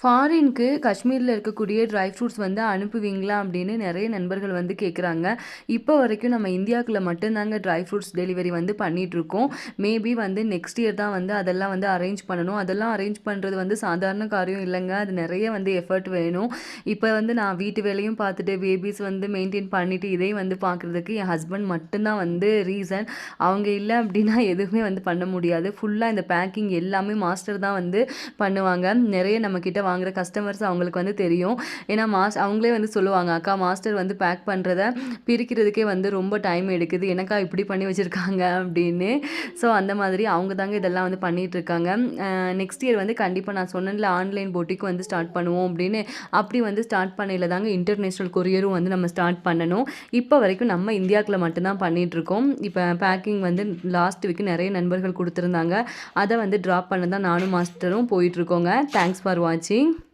ஃபாரினுக்கு காஷ்மீரில் இருக்கக்கூடிய dry fruits வந்து அனுப்புவீங்களா அப்படின்னு நிறைய நண்பர்கள் வந்து கேட்குறாங்க இப்போ வரைக்கும் நம்ம இந்தியாவுக்குள்ள மட்டும்தாங்க ட்ரை ஃப்ரூட்ஸ் டெலிவரி வந்து பண்ணிகிட்ருக்கோம் மேபி வந்து நெக்ஸ்ட் இயர் தான் வந்து அதெல்லாம் வந்து அரேஞ்ச் பண்ணணும். அதெல்லாம் அரேஞ்ச் பண்ணுறது வந்து சாதாரண காரியம் இல்லைங்க. அது நிறைய வந்து எஃபர்ட் வேணும். இப்போ வந்து நான் வீட்டு வேலையும் பார்த்துட்டு பேபிஸ் வந்து மெயின்டைன் பண்ணிவிட்டு இதையும் வந்து பார்க்குறதுக்கு என் ஹஸ்பண்ட் மட்டும்தான் வந்து ரீசன் அவங்க இல்லை அப்படின்னா எதுவுமே வந்து பண்ண முடியாது. ஃபுல்லாக இந்த பேக்கிங் எல்லாமே மாஸ்டர் தான் வந்து பண்ணுவாங்க. நிறைய நம்மக்கிட்ட வாங்குகிற கஸ்டமர்ஸ் அவங்களுக்கு வந்து தெரியும். ஏன்னா மாஸ் அவங்களே வந்து சொல்லுவாங்க அக்கா மாஸ்டர் வந்து பேக் பண்ணுறத பிரிக்கிறதுக்கே வந்து ரொம்ப டைம் எடுக்குது. எனக்கா இப்படி பண்ணி வச்சுருக்காங்க? அப்படின்னு. ஸோ அந்த மாதிரி அவங்க தாங்க இதெல்லாம் வந்து பண்ணிகிட்ருக்காங்க நெக்ஸ்ட் இயர் வந்து கண்டிப்பாக நான் சொன்னேன்ல ஆன்லைன் போட்டிக்கு வந்து ஸ்டார்ட் பண்ணுவோம் அப்படின்னு. அப்படி வந்து ஸ்டார்ட் பண்ணையில் தாங்க இன்டர்நேஷ்னல் கொரியரும் வந்து நம்ம ஸ்டார்ட் பண்ணணும். இப்போ வரைக்கும் நம்ம இந்தியாவுக்குள்ள மட்டும்தான் பண்ணிகிட்ருக்கோம் இப்போ பேக்கிங் வந்து லாஸ்ட் வீக் நிறைய நண்பர்கள் கொடுத்துருந்தாங்க. அதை வந்து ட்ராப் பண்ண தான் நானும் மாஸ்டரும் போயிட்டுருக்கோங்க தேங்க்ஸ் ஃபார் வாட்சிங் doing